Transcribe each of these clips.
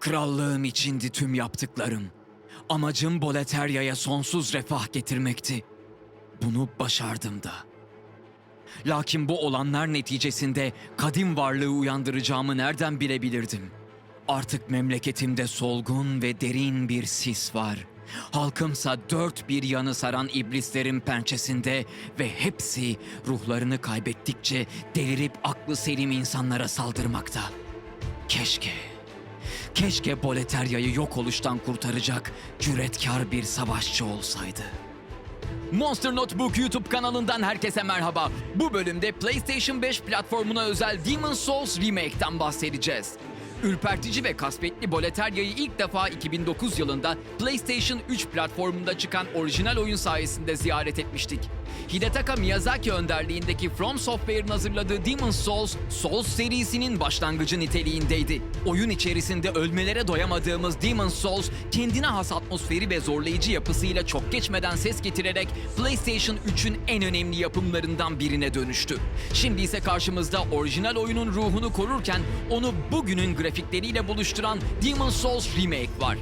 Krallığım içindi tüm yaptıklarım. Amacım Boleteria'ya sonsuz refah getirmekti. Bunu başardım da. Lakin bu olanlar neticesinde kadim varlığı uyandıracağımı nereden bilebilirdim? Artık memleketimde solgun ve derin bir sis var. Halkımsa dört bir yanı saran iblislerin pençesinde ve hepsi ruhlarını kaybettikçe delirip aklı selim insanlara saldırmakta. Keşke, keşke Boleteria'yı yok oluştan kurtaracak cüretkar bir savaşçı olsaydı. Monster Notebook YouTube kanalından herkese merhaba. Bu bölümde PlayStation 5 platformuna özel Demon's Souls Remake'ten bahsedeceğiz. Ürpertici ve kasvetli Boleteria'yı ilk defa 2009 yılında PlayStation 3 platformunda çıkan orijinal oyun sayesinde ziyaret etmiştik. Hidetaka Miyazaki önderliğindeki From Software'ın hazırladığı Demon's Souls, Souls serisinin başlangıcı niteliğindeydi. Oyun içerisinde ölmelere doyamadığımız Demon's Souls, kendine has atmosferi ve zorlayıcı yapısıyla çok geçmeden ses getirerek PlayStation 3'ün en önemli yapımlarından birine dönüştü. Şimdi ise karşımızda orijinal oyunun ruhunu korurken onu bugünün grafikleriyle buluşturan Demon's Souls Remake var.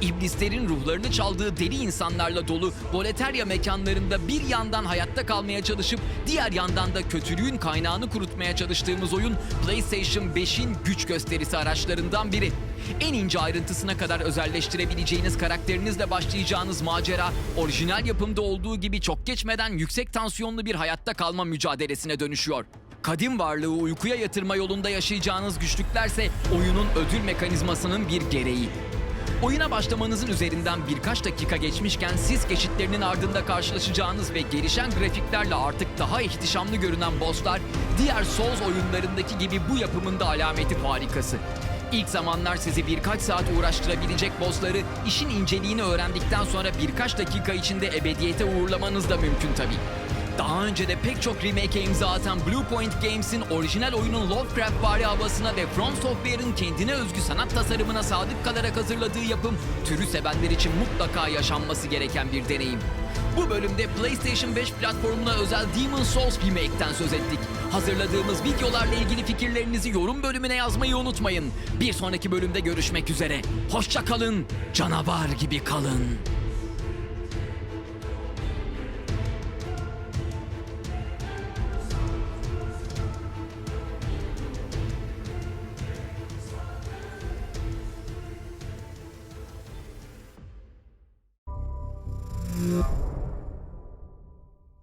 İblislerin ruhlarını çaldığı deli insanlarla dolu Boleteria mekanlarında bir yandan hayatta kalmaya çalışıp diğer yandan da kötülüğün kaynağını kurutmaya çalıştığımız oyun PlayStation 5'in güç gösterisi araçlarından biri. En ince ayrıntısına kadar özelleştirebileceğiniz karakterinizle başlayacağınız macera orijinal yapımda olduğu gibi çok geçmeden yüksek tansiyonlu bir hayatta kalma mücadelesine dönüşüyor. Kadim varlığı uykuya yatırma yolunda yaşayacağınız güçlüklerse oyunun ödül mekanizmasının bir gereği. Oyuna başlamanızın üzerinden birkaç dakika geçmişken siz geçitlerinin ardında karşılaşacağınız ve gelişen grafiklerle artık daha ihtişamlı görünen bosslar diğer Souls oyunlarındaki gibi bu yapımında alameti farikası. İlk zamanlar sizi birkaç saat uğraştırabilecek bossları işin inceliğini öğrendikten sonra birkaç dakika içinde ebediyete uğurlamanız da mümkün tabii. Daha önce de pek çok remake'e imza atan Bluepoint Games'in orijinal oyunun Lovecraft-vari havasına ve From Software'ın kendine özgü sanat tasarımına sadık kalarak hazırladığı yapım, türü sevenler için mutlaka yaşanması gereken bir deneyim. Bu bölümde PlayStation 5 platformuna özel Demon's Souls Remake'ten söz ettik. Hazırladığımız videolarla ilgili fikirlerinizi yorum bölümüne yazmayı unutmayın. Bir sonraki bölümde görüşmek üzere. Hoşça kalın, canavar gibi kalın.